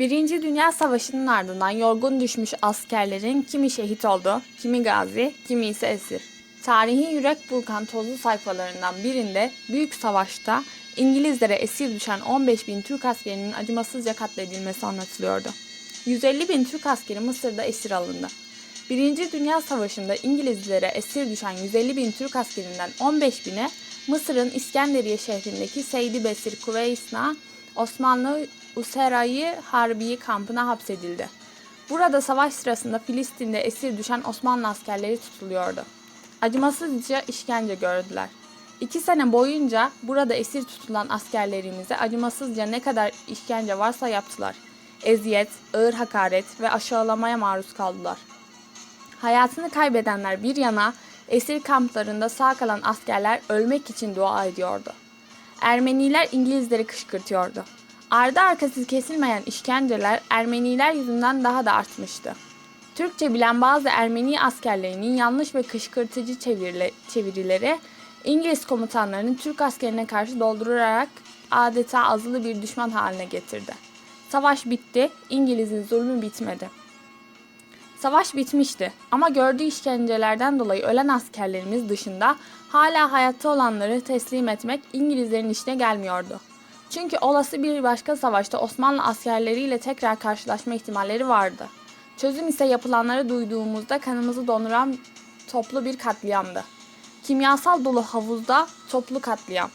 Birinci Dünya Savaşı'nın ardından yorgun düşmüş askerlerin kimi şehit oldu, kimi gazi, kimi ise esir. Tarihi yürek burkan tozlu sayfalarından birinde Büyük Savaş'ta İngilizlere esir düşen 15 bin Türk askerinin acımasızca katledilmesi anlatılıyordu. 150 bin Türk askeri Mısır'da esir alındı. Birinci Dünya Savaşı'nda İngilizlere esir düşen 150 bin Türk askerinden 15 bine Mısır'ın İskenderiye şehrindeki Seydi Besir Kuveysna Osmanlı Userai Harbiye kampına hapsedildi. Burada savaş sırasında Filistin'de esir düşen Osmanlı askerleri tutuluyordu. Acımasızca işkence gördüler. İki sene boyunca burada esir tutulan askerlerimize acımasızca ne kadar işkence varsa yaptılar. Eziyet, ağır hakaret ve aşağılamaya maruz kaldılar. Hayatını kaybedenler bir yana esir kamplarında sağ kalan askerler ölmek için dua ediyordu. Ermeniler İngilizleri kışkırtıyordu. Ardı arkası kesilmeyen işkenceler Ermeniler yüzünden daha da artmıştı. Türkçe bilen bazı Ermeni askerlerinin yanlış ve kışkırtıcı çevirile- çevirileri İngiliz komutanlarının Türk askerine karşı doldurarak adeta azılı bir düşman haline getirdi. Savaş bitti, İngiliz'in zulmü bitmedi. Savaş bitmişti ama gördüğü işkencelerden dolayı ölen askerlerimiz dışında hala hayatta olanları teslim etmek İngilizlerin işine gelmiyordu. Çünkü olası bir başka savaşta Osmanlı askerleriyle tekrar karşılaşma ihtimalleri vardı. Çözüm ise yapılanları duyduğumuzda kanımızı donduran toplu bir katliamdı. Kimyasal dolu havuzda toplu katliam.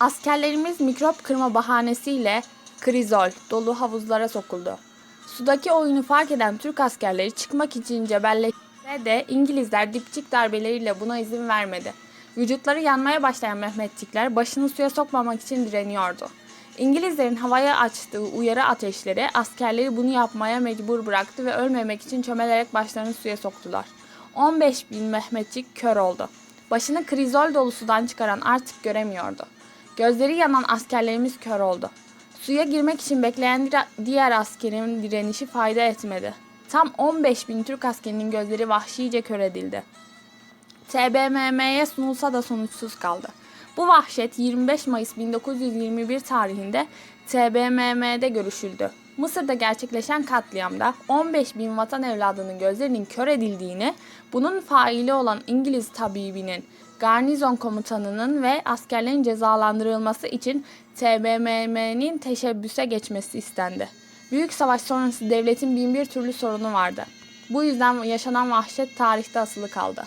Askerlerimiz mikrop kırma bahanesiyle krizol dolu havuzlara sokuldu. Sudaki oyunu fark eden Türk askerleri çıkmak için cebelleşse de İngilizler dipçik darbeleriyle buna izin vermedi. Vücutları yanmaya başlayan Mehmetçikler başını suya sokmamak için direniyordu. İngilizlerin havaya açtığı uyarı ateşleri askerleri bunu yapmaya mecbur bıraktı ve ölmemek için çömelerek başlarını suya soktular. 15 bin Mehmetçik kör oldu. Başını krizol dolu sudan çıkaran artık göremiyordu. Gözleri yanan askerlerimiz kör oldu. Suya girmek için bekleyen diğer askerin direnişi fayda etmedi. Tam 15 bin Türk askerinin gözleri vahşice kör edildi. TBMM'ye sunulsa da sonuçsuz kaldı. Bu vahşet 25 Mayıs 1921 tarihinde TBMM'de görüşüldü. Mısır'da gerçekleşen katliamda 15 bin vatan evladının gözlerinin kör edildiğini, bunun faili olan İngiliz tabibinin, garnizon komutanının ve askerlerin cezalandırılması için TBMM'nin teşebbüse geçmesi istendi. Büyük savaş sonrası devletin bin bir türlü sorunu vardı. Bu yüzden yaşanan vahşet tarihte asılı kaldı.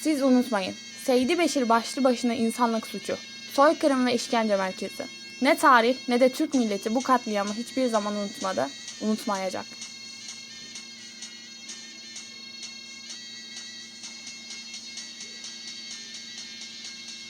Siz unutmayın. Seydi Beşir başlı başına insanlık suçu. Soykırım ve işkence merkezi. Ne tarih ne de Türk milleti bu katliamı hiçbir zaman unutmadı, unutmayacak.